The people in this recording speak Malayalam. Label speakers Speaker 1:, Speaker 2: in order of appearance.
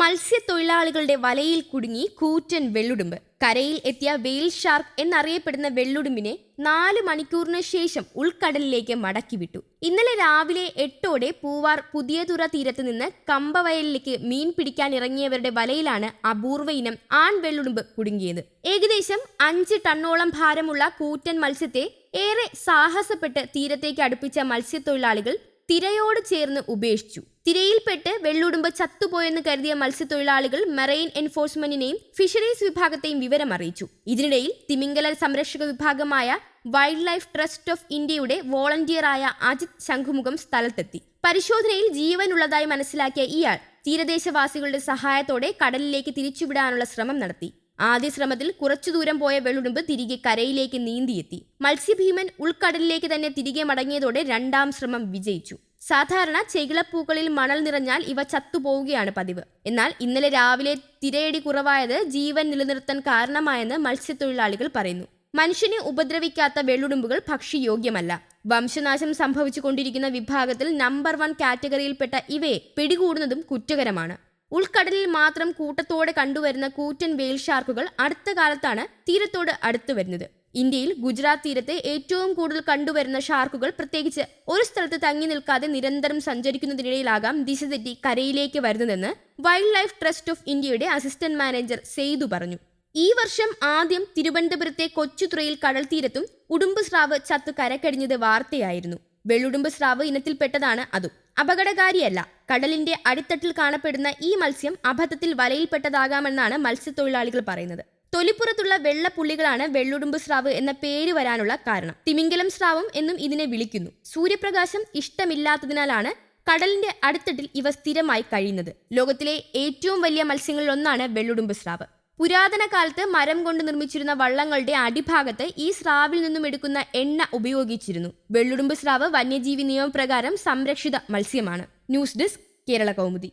Speaker 1: മത്സ്യത്തൊഴിലാളികളുടെ വലയിൽ കുടുങ്ങി കൂറ്റൻ വെള്ളുടുമ്പ്. കരയിൽ എത്തിയ വെയിൽ ഷാർക്ക് എന്നറിയപ്പെടുന്ന വെള്ളുടുമ്പിനെ നാല് മണിക്കൂറിന് ശേഷം ഉൾക്കടലിലേക്ക് മടക്കിവിട്ടു. ഇന്നലെ രാവിലെ എട്ടോടെ പൂവാർ പുതിയതുറ തീരത്ത് നിന്ന് കമ്പവയലിലേക്ക് മീൻ പിടിക്കാൻ ഇറങ്ങിയവരുടെ വലയിലാണ് അപൂർവ ഇനം ആൺ വെള്ളുടുമ്പ് കുടുങ്ങിയത്. ഏകദേശം അഞ്ച് ടണ്ണോളം ഭാരമുള്ള കൂറ്റൻ മത്സ്യത്തെ ഏറെ സാഹസപ്പെട്ട് തീരത്തേക്ക് അടുപ്പിച്ച മത്സ്യത്തൊഴിലാളികൾ തിരയോട് ചേർന്ന് ഉപേക്ഷിച്ചു. തിരയിൽപ്പെട്ട് വെള്ളുടുമ്പ് ചത്തുപോയെന്ന് കരുതിയ മത്സ്യത്തൊഴിലാളികൾ മെറൈൻ എൻഫോഴ്സ്മെന്റിനെയും ഫിഷറീസ് വിഭാഗത്തെയും വിവരം അറിയിച്ചു. ഇതിനിടയിൽ തിമിംഗല സംരക്ഷക വിഭാഗമായ വൈൽഡ് ലൈഫ് ട്രസ്റ്റ് ഓഫ് ഇന്ത്യയുടെ വോളണ്ടിയറായ അജിത് ശംഖുമുഖം സ്ഥലത്തെത്തി. പരിശോധനയിൽ ജീവനുള്ളതായി മനസ്സിലാക്കിയ ഇയാൾ തീരദേശവാസികളുടെ സഹായത്തോടെ കടലിലേക്ക് തിരിച്ചുവിടാനുള്ള ശ്രമം നടത്തി. ആദ്യ ശ്രമത്തിൽ കുറച്ചു ദൂരം പോയ വെള്ളുടുമ്പ് തിരികെ കരയിലേക്ക് നീന്തിയെത്തി. മത്സ്യഭീമൻ ഉൾക്കടലിലേക്ക് തന്നെ തിരികെ മടങ്ങിയതോടെ രണ്ടാം ശ്രമം വിജയിച്ചു. സാധാരണ ചെകിളപ്പൂക്കളിൽ മണൽ നിറഞ്ഞാൽ ഇവ ചത്തുപോവുകയാണ് പതിവ്. എന്നാൽ ഇന്നലെ രാവിലെ തിരയടി കുറവായത് ജീവൻ നിലനിർത്താൻ കാരണമായെന്ന് മത്സ്യത്തൊഴിലാളികൾ പറയുന്നു. മനുഷ്യനെ ഉപദ്രവിക്കാത്ത വെള്ളുടുമ്പുകൾ ഭക്ഷ്യയോഗ്യമല്ല. വംശനാശം സംഭവിച്ചുകൊണ്ടിരിക്കുന്ന വിഭാഗത്തിൽ നമ്പർ വൺ കാറ്റഗറിയിൽപ്പെട്ട ഇവയെ പിടികൂടുന്നതും കുറ്റകരമാണ്. ഉൾക്കടലിൽ മാത്രം കൂട്ടത്തോടെ കണ്ടുവരുന്ന കൂറ്റൻ വെയിൽ ഷാർക്കുകൾ അടുത്ത കാലത്താണ് തീരത്തോട് അടുത്തു വരുന്നത്. ഇന്ത്യയിൽ ഗുജറാത്ത് തീരത്തെ ഏറ്റവും കൂടുതൽ കണ്ടുവരുന്ന ഷാർക്കുകൾ പ്രത്യേകിച്ച് ഒരു സ്ഥലത്ത് തങ്ങി നിൽക്കാതെ നിരന്തരം സഞ്ചരിക്കുന്നതിനിടയിലാകാം ദിശ തെറ്റി കരയിലേക്ക് വരുന്നതെന്ന് വൈൽഡ് ലൈഫ് ട്രസ്റ്റ് ഓഫ് ഇന്ത്യയുടെ അസിസ്റ്റന്റ് മാനേജർ സെയ്തു പറഞ്ഞു. ഈ വർഷം ആദ്യം തിരുവനന്തപുരത്തെ കൊച്ചുതുറയിൽ കടൽ തീരത്തും ഉടുമ്പ് സ്രാവ് ചത്തു കരക്കടിഞ്ഞത് വാർത്തയായിരുന്നു. വെള്ളുടുമ്പ് സ്രാവ് ഇനത്തിൽപ്പെട്ടതാണ് അതും. അപകടകാരിയല്ല. കടലിന്റെ അടിത്തട്ടിൽ കാണപ്പെടുന്ന ഈ മത്സ്യം അബദ്ധത്തിൽ വലയിൽപ്പെട്ടതാകാമെന്നാണ് മത്സ്യത്തൊഴിലാളികൾ പറയുന്നത്. തൊലിപ്പുറത്തുള്ള വെള്ളപ്പുള്ളികളാണ് വെള്ളുടുമ്പ് സ്രാവ് എന്ന പേര് വരാനുള്ള കാരണം. തിമിംഗലം സ്രാവം എന്നും ഇതിനെ വിളിക്കുന്നു. സൂര്യപ്രകാശം ഇഷ്ടമില്ലാത്തതിനാലാണ് കടലിന്റെ അടുത്തട്ടിൽ ഇവ സ്ഥിരമായി കഴിയുന്നത്. ലോകത്തിലെ ഏറ്റവും വലിയ മത്സ്യങ്ങളിലൊന്നാണ് വെള്ളുടുമ്പ് സ്രാവ് പുരാതന കാലത്ത് മരം കൊണ്ട് നിർമ്മിച്ചിരുന്ന വള്ളങ്ങളുടെ അടിഭാഗത്ത് ഈ സ്രാവിൽ നിന്നും എടുക്കുന്ന എണ്ണ ഉപയോഗിച്ചിരുന്നു. വെള്ളുടുമ്പ് സ്രാവ് വന്യജീവി നിയമപ്രകാരം സംരക്ഷിത മത്സ്യമാണ്. News desk Kerala Kaumudi.